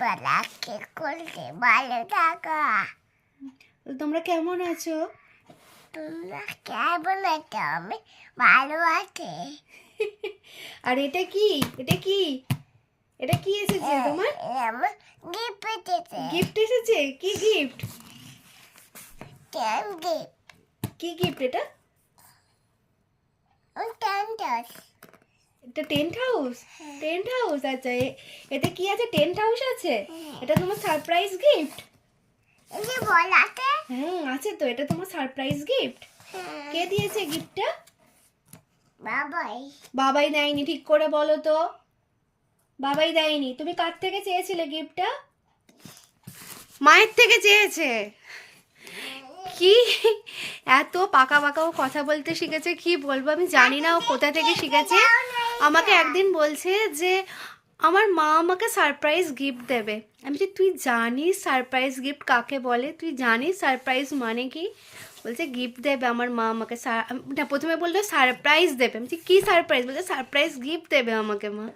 পালাকে করলে ভালো থাকো তোমরা কেমন আছো? তোমরা কেমন আছো? আমি ভালো আছি। আর এটা কি? এটা কি? এটা কি এসেছে তোমার? গিফট পেতেছে গিফট এসেছে? কি গিফট কেন গিফট কি গিফট এটা? দোষ এটা টেন্ট হাউস? টেন্ট হাউস আচ্ছা। এ- এতে কি আছে? টেন্ট হাউস আছে? এটা তোমার সারপ্রাইজ গিফট? এই বলাতে হুম আছে তো। এটা তোমার সারপ্রাইজ গিফট? কে দিয়েছে গিফটটা? বাবাই। বাবাই দেয়নি ঠিক করে বলো তো। বাবাই দেয়নি। তুমি কার থেকে চেয়েছিলে গিফটটা? মায়ের থেকে চেয়েছে। কি? এত পাকা পাকাও কথা বলতে শিখেছে, কি বলব আমি জানি না ও কোথা থেকে শিখেছে। আমাকে একদিন বলছে যে, আমার মা আমাকে সারপ্রাইজ গিফট দেবে। আমি যে তুই জানিস সারপ্রাইজ গিফট কাকে বলে? তুই জানিস সারপ্রাইজ মানে কি? বলছে গিফট দেবে আমার মা আমাকে না, প্রথমে বলল সারপ্রাইজ দেবে। আমি কী সারপ্রাইজ বলছে সারপ্রাইজ গিফট দেবে আমাকে মা।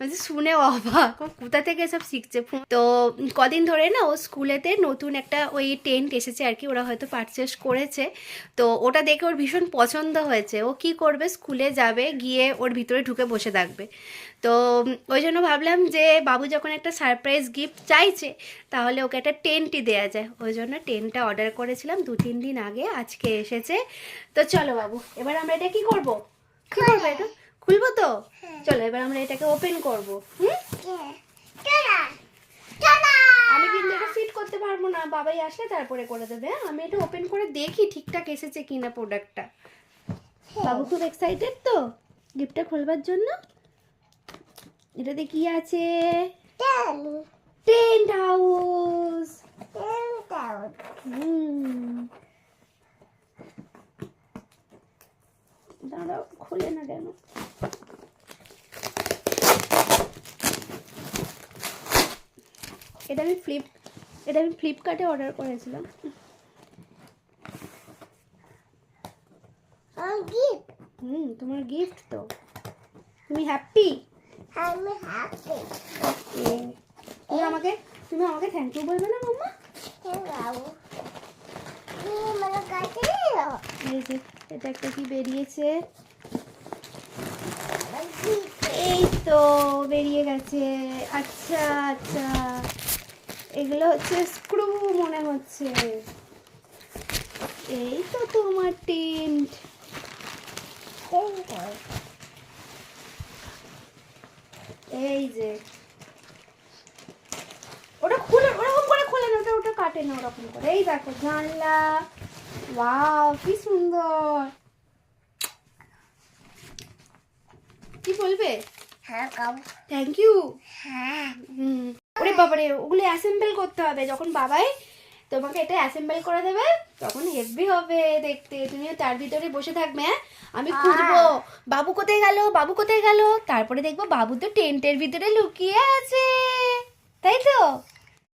বলছি, শুনে অবাক কোথা থেকে এসব শিখছে? তো কদিন ধরে না, ও স্কুলেতে নতুন একটা ওই টেন্ট এসেছে আর কি, ওরা হয়তো পারচেস করেছে। তো ওটা দেখে ওর ভীষণ পছন্দ হয়েছে। ও কি করবে? স্কুলে যাবে, গিয়ে ওর ভিতরে ঢুকে বসে থাকবে। তো ওই জন্য ভাবলাম যে, বাবু যখন একটা সারপ্রাইজ গিফট চাইছে, তাহলে ওকে একটা টেন্টই দেওয়া যায়। ওই জন্য টেন্টটা অর্ডার করেছিলাম দু, তিন দিন আগে, আজকে এসেছে। তো চলো বাবু, এবার আমরা এটা কি করব? কি করব এটা? খুলবো তো? চলো এবার আমরা এটাকে ওপেন করব। হুম? আমি কিন্তু এটা ফিট করতে পারব না বাবাই আসলে তারপরে করে দেবে হ্যাঁ? আমি এটা ওপেন করে দেখি ঠিকঠাক এসেছে কিনা প্রোডাক্টটা বাবু খুব এক্সাইটেড তো? গিফটটা খোলবার জন্য? এটাতে কি আছে? টেন্ট হাউস টেন টাউন হুম দাঁড়াও খুলে না কেন এটা আমি ফ্লিপ এটা আমি ফ্লিপকার্টে অর্ডার করেছিলাম। গিফট হুম তোমার গিফট তো। তুমি হ্যাপি আমি হ্যাপি তুমি আমাকে তুমি আমাকে থ্যাংক ইউ বলবে না মাম্মা বাবু। তুমি আমার কাছে এলো এই যে এটা একটা কি বেরিয়েছে? এই তো বেরিয়ে গেছে। আচ্ছা আচ্ছা। এগুলো হচ্ছে স্ক্রু মনে হচ্ছে। এই তো তোমার টেন্ট। এই যে। ওটা খুলে ওরকম করে খোলে না ওটা ওটা কাটে না ওরকম করে। এই দেখো জানলা। ওয়াও কি সুন্দর। কি বলবে? হ্যাঁ থ্যাংক ইউ হ্যাঁ। হুম। ওরে বাবারে ওগুলো অ্যাসেম্বল করতে হবে। যখন বাবাই তোমাকে এটা অ্যাসেম্বল করে দেবে তখন হেভি হবে দেখতে। তুমিও তার ভিতরে বসে থাকবে হ্যাঁ? আমি খুঁজবো বাবু কোথায় গেল? বাবু কোথায় গেল? তারপরে দেখব বাবু তো টেন্টের ভিতরে লুকিয়ে আছে। তাই তো?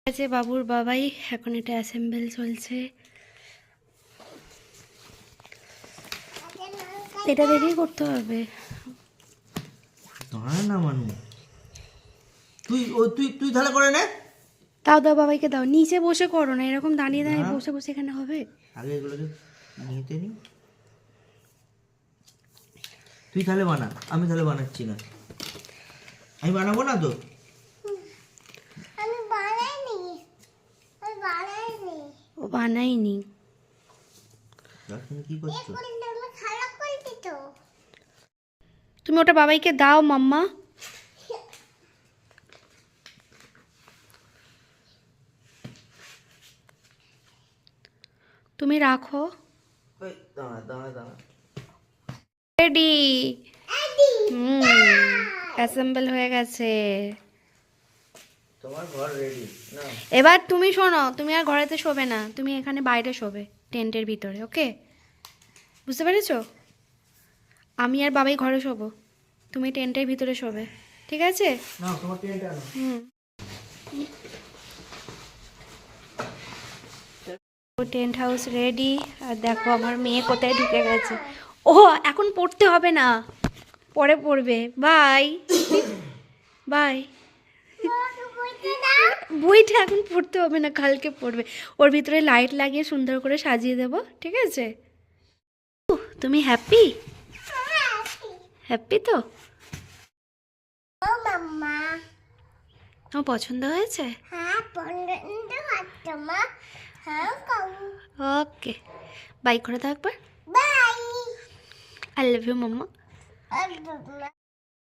আছে বাবুর বাবাই এখন এটা অ্যাসেম্বল চলছে। এটা দেখেই করতে হবে। দাঁড়া না মানু তুই ও তুই তুই তাহলে করে নে। দাও দাও বাবাইকে দাও। নিচে বসে করো না এরকম দাঁড়িয়ে দাঁড়িয়ে বসে বসে এখানে হবে। আগে এগুলোকে নিতে নি। তুই তাহলে বানা আমি তাহলে বানাচ্ছি না। আমি বানাবো না তো? আমি বানাইনি। আমি বানাইনি। ও বানাইনি। কি করছ? তুমি ওটা বাবাইকে দাও মাম্মা। তুমি রাখো। রেডি হুম অ্যাসেম্বল হয়ে গেছে। তোমার ঘর রেডি না এবার তুমি শোনো তুমি আর ঘরেতে শোবে না তুমি এখানে বাইরে শোবে টেন্টের ভিতরে ওকে বুঝতে পেরেছ? আমি আর বাবাই ঘরে শোবো তুমি টেন্টের ভিতরে শোবে ঠিক আছে? না তোমার টেন্ট আনো। হুম। টেন্ট হাউস রেডি আর দেখো আমার মেয়ে কোথায় ঢুকে গেছে। ও এখন পড়তে হবে না। পরে পড়বে। বাই। বাই। বইটা এখন পড়তে হবে না কালকে পড়বে। ওর ভিতরে লাইট লাগিয়ে সুন্দর করে সাজিয়ে দেবো ঠিক আছে? তুমি হ্যাপি হ্যাপি তো? পছন্দ হয়েছে? হ্যাঁ মা। ওকে। বাই করে দাও একবার। Bye. I love you mamma.